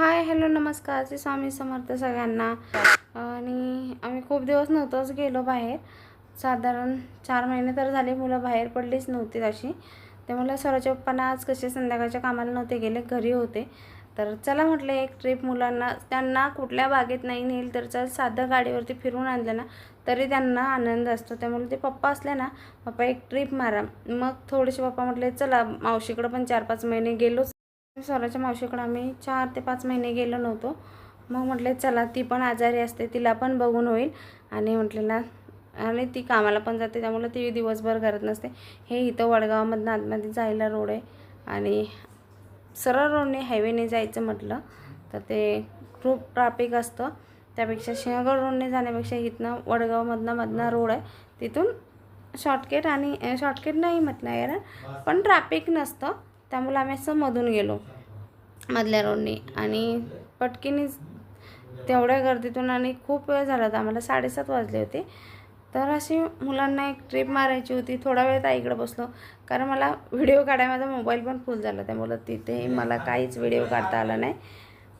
Hi hello नमस्कार. श्री स्वामी समर्थ सगळ्यांना. आणि आम्ही खूप दिवस नव्हतोच गेलो बाहेर. साधारण चार महिने तर झाले मुलं बाहेर पडलीच नव्हती अशी त्यामुळे स्वराच्या पप्पांना आज कसे संध्याकाळच्या कामाला नव्हते गेले घरी होते. तर चला म्हटलं एक ट्रिप मुलांना त्यांना कुठल्या बागेत नाही नेईल तर चल साधं गाडीवरती फिरून आणलं ना तरी त्यांना आनंद असतो. त्यामुळे ते पप्पा असले ना पप्पा एक ट्रिप मारा. मग थोडेसे पप्पा म्हटले चला मावशीकडं पण चार पाच महिने गेलोच. स्वराच्या मावशीकडं आम्ही चार ते पाच महिने गेलो नव्हतो. मग म्हटले चला ती पण आजारी असते तिला पण बघून होईल. आणि म्हटलं ना आणि ती कामाला पण जाते त्यामुळे ती दिवसभर घरात नसते. हे इथं वडगावामधनं आतमध्ये जायला रोड आहे. आणि सरळ रोडने हायवेने जायचं म्हटलं तर ते खूप ट्रॅफिक असतं. त्यापेक्षा सिंहगड रोडने जाण्यापेक्षा इथनं वडगावमधनं मधनं रोड आहे. तिथून शॉर्टकट आणि शॉर्टकट नाही म्हटलं यार पण ट्रॅफिक नसतं. त्यामुळे आम्ही असं मधून गेलो मधल्या रोडने. आणि पटकीने तेवढ्या गर्दीतून आणि खूप वेळ झाला होता. आम्हाला साडेसात वाजले होते. तर अशी मुलांना एक ट्रिप मारायची होती. थोडा वेळ ताईकडे बसलो. कारण मला व्हिडिओ काढाय माझा मोबाईल पण फुल झाला. त्यामुळं तिथे मला काहीच व्हिडिओ काढता आला नाही.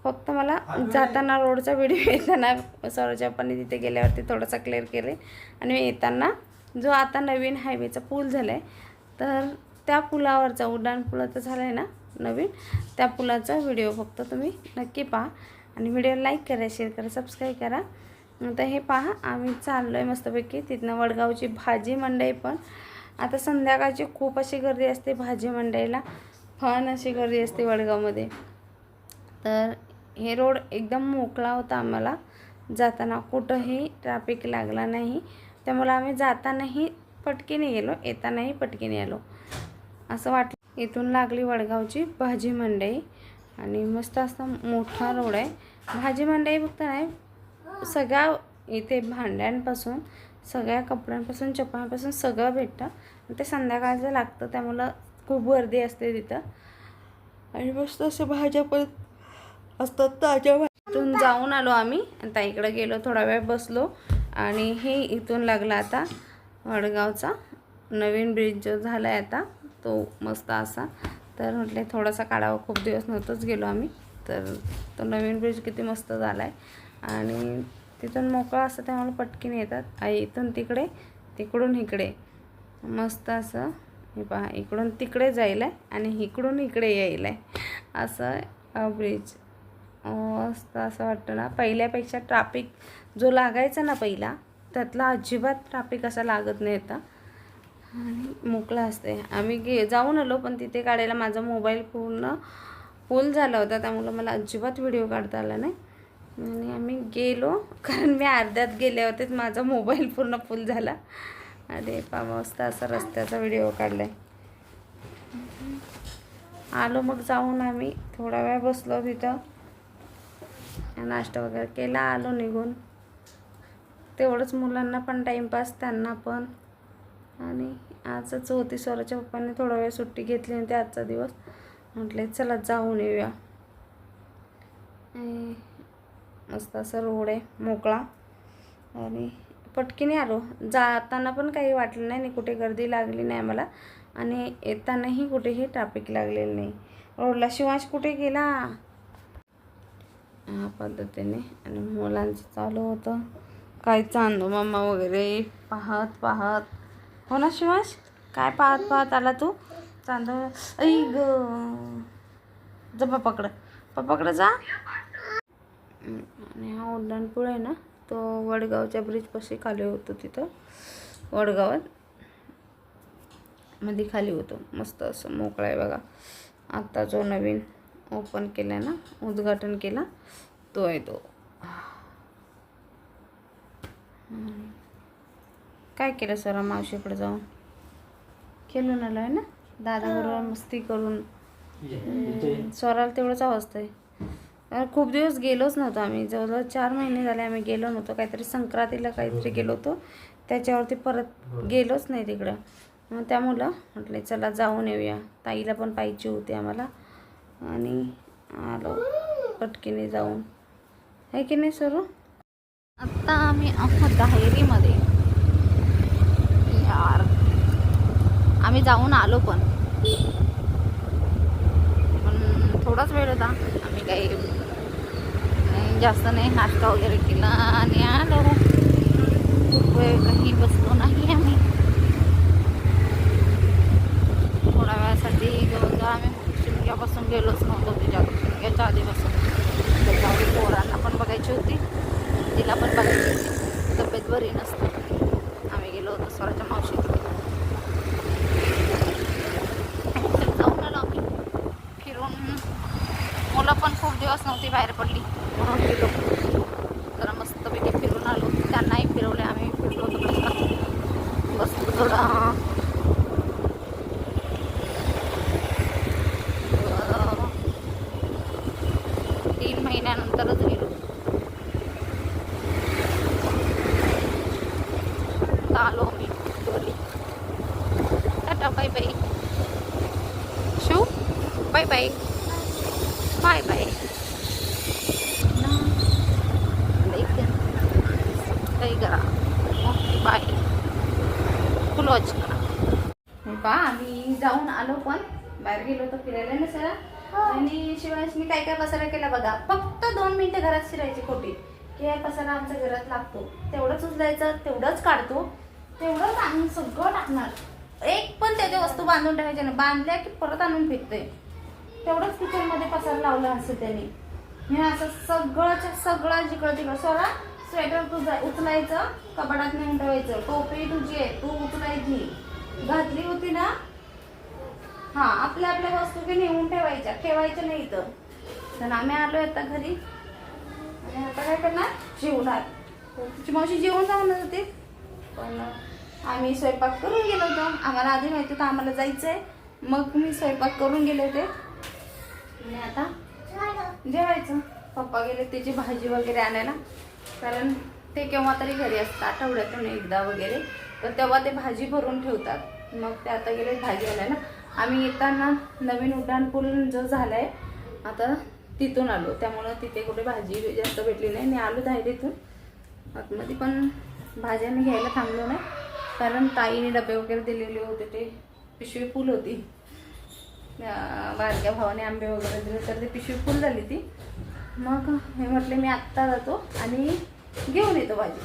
फक्त मला जाताना रोडचा व्हिडिओ येताना सौरच्या तिथे गेल्यावरती थोडासा क्लिअर केले. आणि येताना जो आता नवीन हायवेचा पूल झाला आहे तर त्या पुलावरचा उड्डाण पुलाचं झालं आहे ना नवीन? त्या पुलाचा व्हिडिओ फक्त तुम्ही नक्की पहा. आणि व्हिडिओ लाईक करा शेअर करा सबस्क्राईब करा. तर हे पहा आम्ही चाललो आहे मस्तपैकी. तिथनं वडगावची भाजी मंडई पण. आता संध्याकाळची खूप अशी गर्दी असते भाजी मंडईला. फन अशी गर्दी असते वडगावमध्ये. तर हे रोड एकदम मोकळा होता आम्हाला. जाताना कुठंही ट्रॅफिक लागला नाही. त्यामुळे आम्ही जातानाही पटकीने गेलो येतानाही पटकीने आलो. असं वाटलं. इथून लागली वडगावची भाजी मंडई. आणि मस्त असा मोठा रोड आहे. भाजी मंडई फक्त नाही सगळ्या इथे भांड्यांपासून सगळ्या कपड्यांपासून चपलांपासून सगळं भेटतं. आणि ते संध्याकाळचं लागतं त्यामुळं खूप गर्दी असते तिथं. आणि मस्त असे भाज्या पण असतात ताज्या इथून जाऊन आलो आम्ही. ताईकडं गेलो थोडा वेळ बसलो. आणि हे इथून लागला आता वडगावचा नवीन ब्रिज जो झाला आहे आता. तो मस्त असा. तर म्हटले थोडासा काढावा. खूप दिवस नव्हतंच गेलो आम्ही. तर तो नवीन ब्रिज किती मस्त झाला आहे आणि तिथून मोकळा असं त्यामुळे पटकीने येतात. आई इथून तिकडे तिकडून इकडे. मस्त असं. हे पहा इकडून तिकडे जायला आहे आणि इकडून इकडे यायला आहे असं ब्रिज मस्त असं वाटतं ना. पहिल्यापेक्षा ट्राफिक जो लागायचा ना पहिला त्यातला अजिबात ट्राफिक असा लागत नाही आता आणि मोकळा असते आम्ही गे जाऊन आलो पण तिथे काढायला माझा मोबाईल पूर्ण फुल झाला होता. त्यामुळं मला अजिबात व्हिडिओ काढता आला नाही. आणि आम्ही गेलो कारण मी अर्ध्यात गेले होते माझा मोबाईल पूर्ण फुल झाला. अरे पा असा रस्त्याचा व्हिडिओ काढला आहे आलो मग जाऊन आम्ही थोडा वेळ बसलो तिथं. नाश्ता वगैरे केला आलो निघून. तेवढंच मुलांना पण टाईमपास त्यांना पण. आणि आजच होती स्वराच्या पप्पांनी थोडा वेळ सुट्टी घेतली होती आजचा दिवस. म्हटले चला जाऊन येऊया. मस्त असं रोड आहे मोकळा. आणि पटकीने आलो. जाताना पण काही वाटलं नाही आणि कुठे गर्दी लागली नाही आम्हाला. आणि येतानाही कुठेही ट्रॅफिक लागलेलं नाही. रोडला शिवांश कुठे गेला? ह्या पद्धतीने. आणि मुलांचं चालू होतं. काय चांदू मम्मा वगैरे. पाहत पाहत. हो ना शिवांश? काय पाहत पाहत आला तू? तांदूळ ऐ ग. जा पप्पाकडं. पप्पाकडं जा. आणि हा उड्डाणपूळ आहे ना तो वडगावच्या ब्रिजपाशी खाली होतो तिथं. वडगावात. मध्ये खाली होतो. मस्त असं मोकळा आहे बघा. आत्ता जो नवीन ओपन केला ना उद्घाटन केला तो आहे तो. काय केलं सर मावशीकडे जाऊन? खेळून आलो आहे ना? दादाबरोबर मस्ती करून. स्वराला तेवढंच अवस्था आहे खूप दिवस गेलोच नव्हतो आम्ही. जवळजवळ चार महिने झाले आम्ही गेलो नव्हतो. काहीतरी संक्रांतीला काहीतरी गेलो होतो. त्याच्यावरती परत गेलोच नाही तिकडं. मग त्यामुळं म्हटलं चला जाऊन येऊया. ताईला पण पाहिजे होती आम्हाला. आणि आलो पटकीने जाऊन. आहे की नाही सरू आत्ता आम्ही आहोत दाहेरीमध्ये यार आम्ही जाऊन आलो पण. पण थोडाच वेळ होता. आम्ही काही जास्त नाही नाश्ता वगैरे केला आणि आलो. खूप वेळ काही बसलो नाही आम्ही. थोड्या वेळासाठी जवळजवळ आम्ही शिमग्यापासून गेलोच नव्हतो तिच्या शिमग्याच्या आधीपासून. त्याच्यामुळे पोरांना पण बघायची होती. तिला पण बघायची होती. तब्येत बरी नसते आम्ही गेलो होतो स्वराच्या मावशीकडे जाऊन आलो आम्ही फिरून मुलं पण खूप दिवस नव्हती बाहेर पडली. म्हणून गेलो जरा मस्तपैकी फिरून आलो. त्यांनाही फिरवले आम्ही फिरलो होतो मस्त. थोडं तीन महिन्यानंतरच गेलो. आलो टाटा बाय बाय. शू बाय बाय. Bye bye. काही करा बाय वॉच करा. पा आम्ही जाऊन आलो पण. बाहेर गेलो होतो फिरायला ना सर. आणि शिवाय मी काय काय पसारा केला बघा. फक्त दोन मिनिटं घरात शिरायची खोटी. की हे पसारा आमच्या घरात लागतो. तेवढंच उचलायचं तेवढंच काढतो. तेवढंच आणून सगळं टाकणार. एक पण त्याच्या वस्तू बांधून ठेवायच्या नाही. बांधल्या की परत आणून फेकते तेवढंच किचनमध्ये पसार लावला असं त्याने. मी असं सगळंच्या सगळं जिकडं तिकडं. सोळा स्वेटर तुझं उचलायचं कपाटात नेऊन ठेवायचं टोपी तुझी आहे तू उचलायची. घातली होती ना? हा आपल्या आपल्या वस्तू की नेऊन ठेवायच्या. ठेवायच्या नाही तर आम्ही आलोय आता घरी. आणि आता काय करणार? जेवणार. तुझी मावशी जेवण जाणार होती? पण आम्ही स्वयंपाक करून गेलो होतो. आम्हाला आधी माहिती होतं आम्हाला जायचंय. मग मी स्वयंपाक करून गेले होते. आणि आता? जेवायचं. पप्पा गेले त्याची भाजी वगैरे आणायला. कारण ते केव्हा तरी घरी असतात आठवड्यातून एकदा वगैरे. तर तेव्हा ते भाजी भरून ठेवतात. मग ते आता गेले भाजी आणायला आम्ही येताना नवीन उड्डाणपूल जो जो झालाय आता तिथून आलो. त्यामुळं तिथे कुठे भाजी जास्त भेटली नाही. मी आलो धायरीतून आतमध्ये पण भाज्या मी घ्यायला थांबलो नाही. कारण ताईने डबे वगैरे दिलेले होते ते. पिशवी फुल होती. बारक्या भावाने आंबे वगैरे दिले तर ती पिशवी फुल झाली ती. मग हे म्हटले मी आत्ता जातो आणि घेऊन येतो भाजी.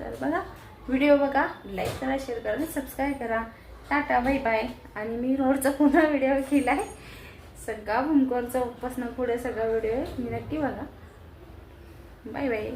तर बघा व्हिडिओ बघा लाईक करा शेअर करा आणि सबस्क्राईब करा. टाटा बाय बाय आणि मी रोडचा पुन्हा व्हिडिओ केला आहे सगळा भूमकोरचा उपासनं पुढे सगळा व्हिडिओ आहे. मी नक्की बघा. Bye bye